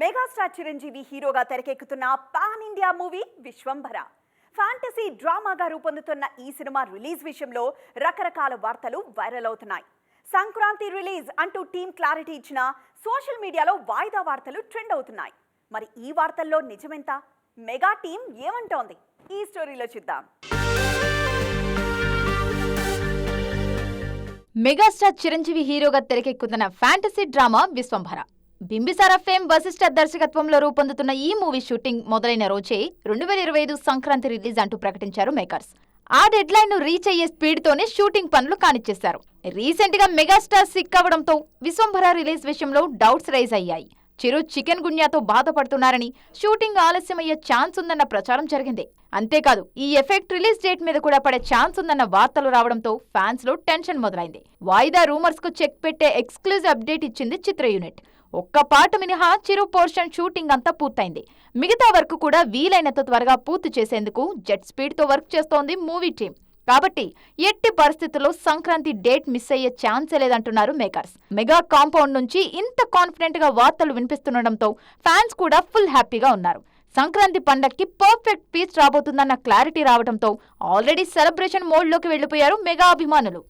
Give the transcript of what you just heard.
Megastar Chiranjeevi హీరోగా తెరకెక్కుతున్న pan India movie Vishwambhara. Fantasy డ్రామాగా రూపొందుతున్న ఈ సినిమా రిలీజ్ విషయంలో రకరకాల వార్తలు వైరల్ అవుతున్నాయి. సంక్రాంతి రిలీజ్ అంటూ టీం క్లారిటీ ఇచ్చిన సోషల్ మీడియాలో వాయిదా వార్తలు ట్రెండ్ అవుతున్నాయి. మరి ఈ వార్తల్లో నిజమెంత? Mega team ఏమంటోంది? ఈ స్టోరీలో చూద్దాం. మెగాస్టార్ చిరంజీవి హీరోగా తెరకెక్కుతున్న fantasy drama Vishwambhara. Bimbisara fame Vassishta దర్శకత్వంలో రూపొందుతున్న ఈ మూవీ షూటింగ్ మొదలైన రోజే రెండు వేల ఇరవై ఐదు సంక్రాంతి రిలీజ్ అంటూ ప్రకటించారు మేకర్స్. ఆ డెడ్ లైన్ను రీచ్ అయ్యే స్పీడ్ తోనే షూటింగ్ పనులు కానిచ్చేశారు. రీసెంట్గా మెగాస్టార్ సిక్ అవ్వడంతో విశ్వంభర రిలీజ్ విషయంలో డౌట్స్ రైజ్ అయ్యాయి. చిరు చికెన్ గున్యాతో బాధపడుతున్నారని షూటింగ్ ఆలస్యమయ్యే ఛాన్స్ ఉందన్న ప్రచారం జరిగింది. అంతేకాదు ఈ ఎఫెక్ట్ రిలీజ్ డేట్ మీద కూడా పడే ఛాన్స్ ఉందన్న వార్తలు రావడంతో ఫ్యాన్స్లో టెన్షన్ మొదలైంది. వాయిదా రూమర్స్కు చెక్ పెట్టే ఎక్స్క్లూజివ్ అప్డేట్ ఇచ్చింది చిత్ర యూనిట్. ఒక్క పాట మినహా చిరు పోర్షన్ షూటింగ్ అంతా పూర్తయింది. మిగతా వర్క్ కూడా వీలైనంత త్వరగా పూర్తి చేసేందుకు జెట్ స్పీడ్తో వర్క్ చేస్తోంది మూవీ టీం కాబట్టి ఎట్టి పరిస్థితుల్లో సంక్రాంతి డేట్ మిస్ అయ్యే ఛాన్సే లేదంటున్నారు మేకర్స్. మెగా కాంపౌండ్ నుంచి ఇంత కాన్ఫిడెంట్గా వార్తలు వినిపిస్తుండటంతో ఫ్యాన్స్ కూడా ఫుల్ హ్యాపీగా ఉన్నారు. సంక్రాంతి పండక్కి పర్ఫెక్ట్ పీస్ రాబోతుందన్న క్లారిటీ రావడంతో ఆల్రెడీ సెలబ్రేషన్ మోడ్లోకి వెళ్ళిపోయారు మెగా అభిమానులు.